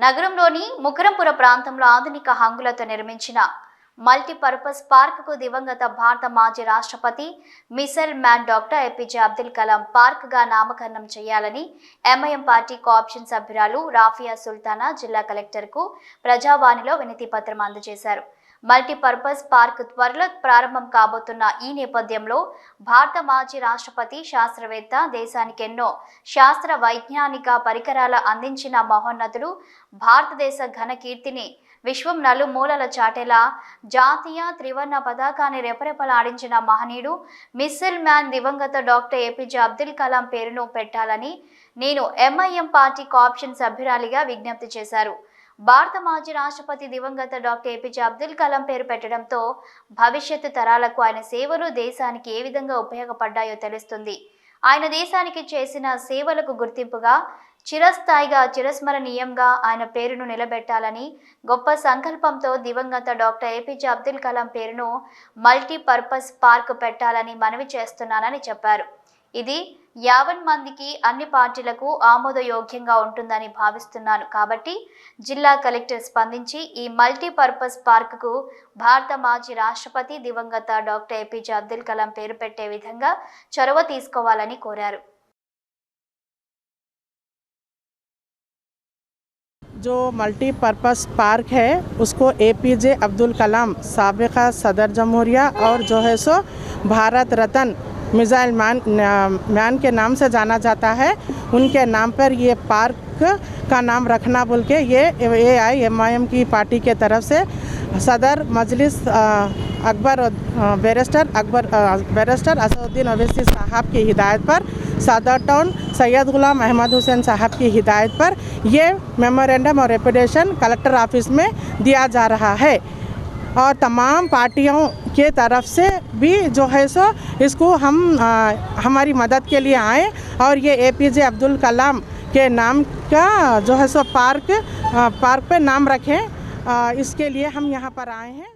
నగరంలోని ముకరంపుర ప్రాంతంలో ఆధునిక హంగులతో నిర్మించిన మల్టీపర్పస్ పార్క్కు దివంగత భారత మాజీ రాష్ట్రపతి missile man doctor APJ Abdul Kalam పార్క్గా నామకరణం చేయాలని ఎంఐఎం పార్టీ కోఆప్షన్ సభ్యురాలు రాఫియా సుల్తానా జిల్లా కలెక్టర్కు ప్రజావాణిలో వినతి పత్రం అందజేశారు. మల్టీపర్పస్ పార్క్ త్వరలో ప్రారంభం కాబోతున్న ఈ నేపథ్యంలో భారత మాజీ రాష్ట్రపతి శాస్త్రవేత్త దేశానికి ఎన్నో శాస్త్ర వైజ్ఞానిక పరికరాల అందించిన మహోన్నతులు భారతదేశ ఘన కీర్తిని విశ్వం నలుమూలల చాటేలా జాతీయ త్రివర్ణ పతాకాన్ని రెపరెపలాడించిన మహనీయుడు మిస్సిల్ మ్యాన్ దివంగత డాక్టర్ ఏపీజే అబ్దుల్ కలాం పేరును పెట్టాలని నేను ఎంఐఎం పార్టీ కాప్షన్ సభ్యురాలిగా విజ్ఞప్తి చేశారు. భారత మాజీ రాష్ట్రపతి దివంగత డాక్టర్ ఏపీజే అబ్దుల్ కలాం పేరు పెట్టడంతో భవిష్యత్తు తరాలకు ఆయన సేవలు దేశానికి ఏ విధంగా ఉపయోగపడ్డాయో తెలుస్తుంది. ఆయన దేశానికి చేసిన సేవలకు గుర్తింపుగా చిరస్థాయిగా చిరస్మరణీయంగా ఆయన పేరును నిలబెట్టాలని గొప్ప సంకల్పంతో దివంగత డాక్టర్ ఏపీజే అబ్దుల్ కలాం పేరును మల్టీపర్పస్ పార్క్ పెట్టాలని మనవి చేస్తున్నానని చెప్పారు. ఇది యావన్ మందికి అన్ని పార్టీలకు ఆమోదయోగ్యంగా ఉంటుందని భావిస్తున్నాను కాబట్టి జిల్లా కలెక్టర్ స్పందించి ఈ మల్టీపర్పస్ పార్కుకు భారత మాజీ రాష్ట్రపతి దివంగత డాక్టర్ ఏపీజే అబ్దుల్ కలాం పేరు పెట్టే విధంగా చొరవ తీసుకోవాలని కోరారు जो मल्टीपर्पस पार्क है उसको ए पी जे अब्दुल कलाम सबका सदर जमहूरिया और जो है सो भारत रत्न missile man man के नाम से जाना जाता है। उनके नाम पर ये पार्क का नाम रखना बोल के ये A I M I M की पार्टी के तरफ़ से सदर मजलिस अकबर बैरिस्टर अकबर बैरिस्टर असदुद्दीन अवैसी साहब की हिदायत पर, सदर टाउन सैयद गुलाम अहमद हुसैन साहब की हिदायत पर ये मेमोरेंडम और रेपुटेशन कलेक्टर ऑफ़िस में दिया जा रहा है। और तमाम पार्टियों के तरफ़ से भी जो है सो इसको हम आ, हमारी मदद के लिए आए और ये ए पी जे अब्दुल कलाम के नाम का जो है सो पार्क आ, पार्क पे नाम रखें। आ, इसके लिए हम यहाँ पर आए हैं।